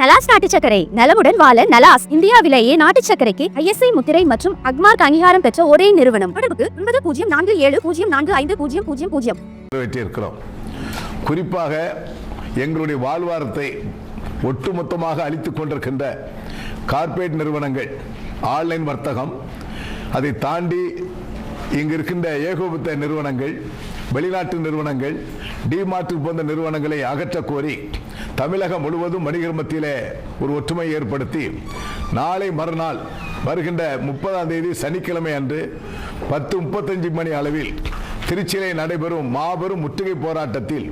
நலாஸ் நாட்டு சக்கரை நலமுடன் வாழ நலாஸ் இந்தியாவிலேயே நாட்டு சக்கரைக்கு ஐஎஸ்ஐ முத்திரை மற்றும் அக்மார்க் அங்கீகாரம் பெற்ற ஒரே நிறுவனம். தொடர்புக்கு ஒன்பது பூஜ்ஜியம் நான்கு ஏழு பூஜ்ஜியம் நான்கு ஐந்து பூஜ்ஜியம் பூஜ்ஜியம் பூஜ்ஜியம் நிறைவேற்றியிருக்கிறோம் குறிப்பாக எங்களுடைய வாழ்வாரத்தை ஒட்டுமொத்தமாக அழித்துக் கொண்டிருக்கின்ற கார்ப்பரேட் நிறுவனங்கள் ஆன்லைன் வர்த்தகம் அதை தாண்டி இங்கு இருக்கின்ற ஏகோபித்த நிறுவனங்கள் வெளிநாட்டு நிறுவனங்கள் டிமார்ட் போன்ற நிறுவனங்களை அகற்றக்கோரி தமிழகம் முழுவதும் வணிகர் மத்தியிலே ஒரு ஒற்றுமை ஏற்படுத்தி நாளை மறுநாள் வருகின்ற முப்பதாம் தேதி சனிக்கிழமை அன்று பத்து முப்பத்தஞ்சு மணி அளவில் திருச்சியிலே நடைபெறும் மாபெரும் முற்றுகை போராட்டத்தில்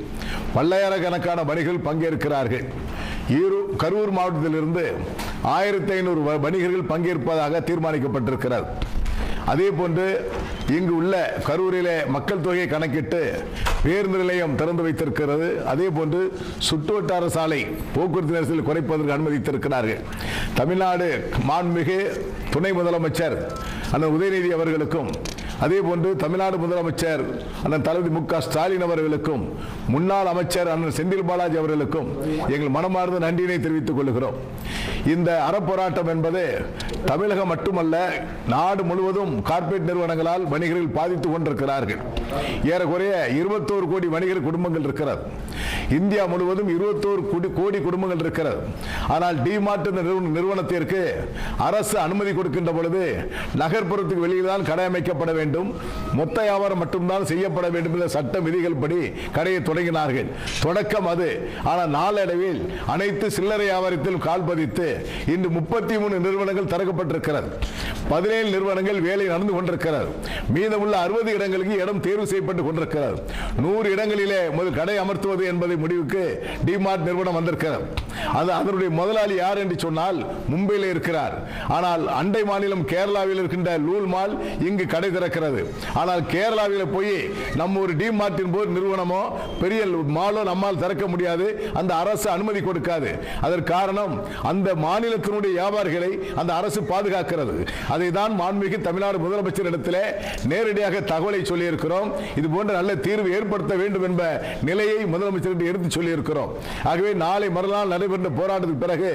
பல்லாயிரக்கணக்கான வணிகர்கள் பங்கேற்கிறார்கள். ஈரூ கரூர் மாவட்டத்திலிருந்து ஆயிரத்தி ஐநூறு வணிகர்கள் பங்கேற்பதாக தீர்மானிக்கப்பட்டிருக்கிறார் அதே போன்று இங்கு உள்ள கரூரிலே மக்கள் தொகையை கணக்கிட்டு பேருந்து நிலையம் திறந்து வைத்திருக்கிறது. அதே போன்று சுற்றுவட்டார சாலை போக்குவரத்து நெரிசல் குறைப்பதற்கு அனுமதித்திருக்கிறார்கள். தமிழ்நாடு மாண்புமிகு துணை முதலமைச்சர் அண்ணன் உதயநிதி அவர்களுக்கும் அதே போன்று தமிழ்நாடு முதலமைச்சர் அண்ணன் தளபதி மு க ஸ்டாலின் அவர்களுக்கும் முன்னாள் அமைச்சர் அண்ணன் செந்தில் பாலாஜி அவர்களுக்கும் எங்கள் மனமார்ந்த நன்றியினை தெரிவித்துக் கொள்கிறோம். இந்த அறப்போராட்டம் என்பது தமிழகம் மட்டுமல்ல நாடு முழுவதும் கார்ப்பரேட் நிறுவனங்களால் வணிகர்கள் பாதித்துக் கொண்டிருக்கிறார்கள். ஏறக்குறைய இருபத்தோரு கோடி வணிகர் குடும்பங்கள் இருக்கிறது. இந்தியா முழுவதும் இருபத்தோரு கோடி கோடி குடும்பங்கள் இருக்கிறது. ஆனால் டிமார்ட் நிறுவன- நிறுவனத்திற்கு அரசு அனுமதி கொடுக்கின்ற பொழுது நகர்ப்புறத்துக்கு வெளியில் தான் கடை அமைக்கப்பட வேண்டும். மொத்த வியாபாரம் மட்டும்தான் செய்யப்பட வேண்டும் என்ற சட்ட விதிகள் படி கடையை தொடங்கினார்கள். தொடக்கம் அது. ஆனால் நாளடைவில் அனைத்து சில்லறை வியாபாரத்தில் கால் பதித்து இன்று முப்பத்தி மூணு நிறுவனங்கள் திறக்கப்பட்டிருக்கிறது. பதினேழு நிறுவனங்கள் வேலை நடந்து கொண்டிருக்கிறது. மீதமுள்ள அறுபது இடங்களுக்கு இடம் தேர்வு செய்யப்பட்டு கொண்டிருக்கிறது. நூறு இடங்களிலே முதல் கடை அமர்த்துவது என்பதை முடிவுக்கு டிமார்ட் நிறுவனம் வந்திருக்கிறது. அது அதனுடைய முதலாளி யார் என்று சொன்னால் மும்பையில் இருக்கிறார். ஆனால் அண்டை மாநிலம் கேரளாவில் இருக்கின்ற லூல் மால் இங்கு கடை திறக்கிறது. ஆனால் கேரளாவில் போய் நம்ம ஒரு டிமார்ட்டின் போது நிறுவனமோ பெரிய மாலோ நம்மால் திறக்க முடியாது. அந்த அரசு அனுமதி கொடுக்காது. அதற்கு காரணம் அந்த மாநிலத்தினுடைய வியாபாரிகளை அந்த அரசு பாதுகாக்கிறது. அதை தான் மாண்புமிகு தமிழ்நாடு முதலமைச்சர் நேரடியாக தகவலை சொல்லியிருக்கிறோம். இது போன்ற நல்ல தீர்வு ஏற்படுத்த வேண்டும் என்ப நிலையை முதலமைச்சர் எடுத்து சொல்லியிருக்கிறோம். ஆகவே நாளை மறுநாள் நடைபெற்ற போராட்டத்துக்கு பிறகு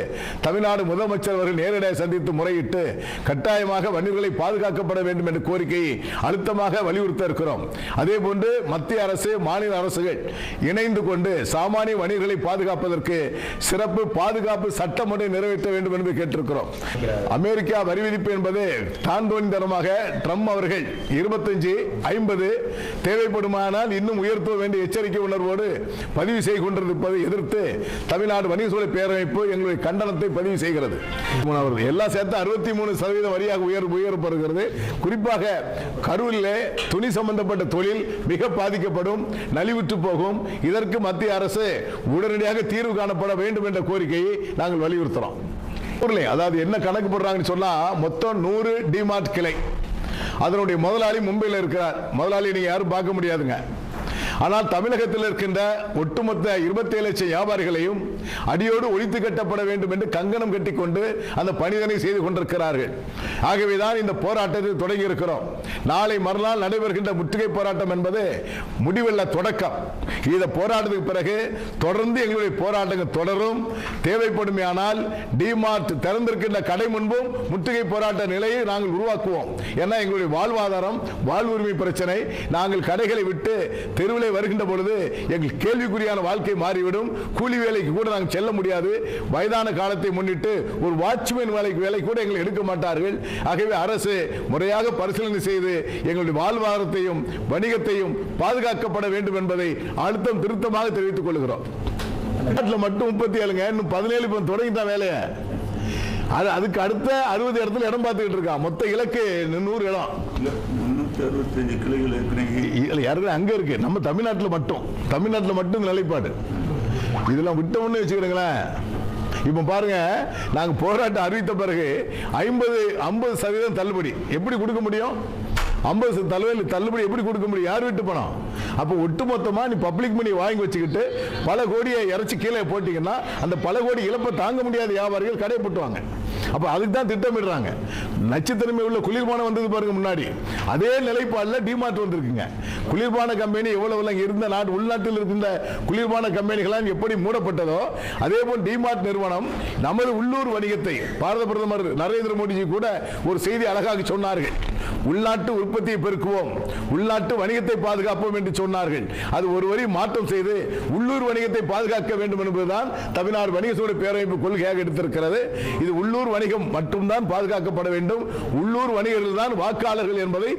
தமிழ்நாடு முதலமைச்சர் அவர்கள் நேரடியாக சந்தித்து முறையிட்டு கட்டாயமாக வணிகர்களை பாதுகாக்கப்பட வேண்டும் என்ற கோரிக்கையை அழுத்தமாக வலியுறுத்த இருக்கிறோம். அதே போன்று மத்திய அரசு மாநில அரசுகள் இணைந்து கொண்டு சாமானிய வணிகர்களை பாதுகாப்பதற்கு சிறப்பு பாதுகாப்பு சட்டம் ஒன்றை நிறைவேற்ற வேண்டும் என்று கேட்டிருக்கிறோம். அமெரிக்கா வரி விதிப்பு என்பது தாந்தோனித்தனமாக ட்ரம்ப் அவர்கள் இருபத்தஞ்சு ஐம்பது தேவைப்படுமானால் இன்னும் உயர்த்த வேண்டிய எச்சரிக்கை உணர்வோடு பதிவு செய்து கொண்டிருப்பதை எதிர்த்து தமிழ்நாடு வணிக சூழல் பேரமைப்பு எங்களுடைய கண்டனத்தை பதிவு செய்கிறது. எல்லாம் சேர்த்து அறுபத்தி மூணு சதவீத வரியாக உயர் உயரப்படுகிறது குறிப்பாக கரூரிலே துணி சம்பந்தப்பட்ட தொழில் மிக பாதிக்கப்படும் நலிவுற்று போகும். இதற்கு மத்திய அரசு உடனடியாக தீர்வு காணப்பட வேண்டும் என்ற கோரிக்கையை நாங்கள் வலியுறுத்துறோம். ஊர்ல, அதாவது என்ன கணக்கு போடுறாங்கன்னு சொன்னா மொத்தம் நூறு டிமார்ட் கிளை. அதனுடைய முதலாளி மும்பையில் இருக்கிறார். முதலாளி நீங்க யாரும் பார்க்க முடியாதுங்க. ஆனால் தமிழகத்தில் இருக்கின்ற ஒட்டுமொத்த இருபத்தி ஏழு லட்சம் வியாபாரிகளையும் அடியோடு ஒழித்து கட்டப்பட வேண்டும் என்று கங்கணம் கட்டிக்கொண்டு அந்த பணிதனை செய்து கொண்டிருக்கிறார்கள். ஆகவேதான் இந்த போராட்டத்தை தொடங்கி இருக்கிறோம் நாளை மறுநாள் நடைபெறுகின்ற முற்றுகை போராட்டம் என்பது முடிவல்ல தொடக்கம். இந்த போராட்டத்துக்கு பிறகு தொடர்ந்து எங்களுடைய போராட்டங்கள் தொடரும். தேவைப்படுமையானால் டிமார்ட் திறந்திருக்கின்ற கடை முன்பும் முற்றுகை போராட்ட நிலையை நாங்கள் உருவாக்குவோம். ஏன்னா எங்களுடைய வாழ்வாதாரம் வாழ்வுரிமை பிரச்சனை. நாங்கள் கடைகளை விட்டு தெருவில் சூழ்நிலை வருகின்ற பொழுது எங்கள் கேள்விக்குறியான வாழ்க்கை மாறிவிடும். கூலி வேலைக்கு கூட நாங்கள் செல்ல முடியாது. வயதான காலத்தை முன்னிட்டு ஒரு வாட்ச்மேன் வேலைக்கு வேலை கூட எங்களை எடுக்க மாட்டார்கள். ஆகவே அரசு முறையாக பரிசீலனை செய்து எங்களுடைய வாழ்வாதாரத்தையும் வணிகத்தையும் பாதுகாக்கப்பட வேண்டும் என்பதை அழுத்தம் திருத்தமாக தெரிவித்துக் கொள்கிறோம். நாட்டில் மட்டும் முப்பத்தி ஏழுங்க இன்னும் பதினேழு இப்போ தொடங்கி தான் வேலையை. அது அதுக்கு அடுத்த அறுபது இடத்துல இடம் பார்த்துக்கிட்டு இருக்கான் மொத்த இலக்கு நூறு இடம். முன்னூத்தி அறுபத்தஞ்சு கிளைகள் இருக்கிறீங்க இல்ல அங்கே இருக்கு. நம்ம தமிழ்நாட்டில் மட்டும். தமிழ்நாட்டில் மட்டும் இந்த நிலைப்பாடு. இதெல்லாம் விட்டோம்னு வச்சுக்கிறீங்களேன். இப்போ பாருங்க நாங்கள் போராட்டம் அறிவித்த பிறகு ஐம்பது ஐம்பது சதவீதம் தள்ளுபடி. எப்படி கொடுக்க முடியும்? ஐம்பது தலைவர்கள் தள்ளுபடி எப்படி கொடுக்க முடியும்? யார் விட்டு பணம் அப்போ ஒட்டுமொத்தமாக நீ பப்ளிக் மணி வாங்கி வச்சுக்கிட்டு பல கோடியை இறச்சி கீழே போட்டிங்கன்னா அந்த பல கோடி இழப்பை தாங்க முடியாத வியாபாரிகள் கடையை போட்டுவாங்க. அப்போ அதுக்கு தான் திட்டமிடுறாங்க. நச்சுத்தன்மை உள்ள குளிர்பானம் வந்தது பாருங்க முன்னாடி. அதே நிலைப்பாடில் டிமார்ட் வந்திருக்குங்க. குளிர்பான கம்பெனி எவ்வளவு இருந்த நாட்டு உள்நாட்டில் இருந்த குளிர்பான கம்பெனிகளாம் எப்படி மூடப்பட்டதோ அதே போல் டிமார்ட் நிறுவனம் நமது உள்ளூர் வணிகத்தை பாரத பிரதமர் நரேந்திர மோடிஜி கூட ஒரு செய்தி அழகாக சொன்னார்கள். உள்நாட்டு உற்பத்தியை பெருக்குவோம் உள்நாட்டு வணிகத்தை பாதுகாப்போம் என்று சொன்னார்கள். அது ஒரு வரி மாற்றம் செய்து உள்ளூர் வணிகத்தை பாதுகாக்க வேண்டும் என்பதுதான் தமிழ்நாடு வணிக சூழல் பேரமைப்பு கொள்கையாக எடுத்திருக்கிறது. இது உள்ளூர் வணிகம் மட்டும்தான் பாதுகாக்கப்பட வேண்டும். உள்ளூர் வணிகர்கள் தான் வாக்காளர்கள் என்பதை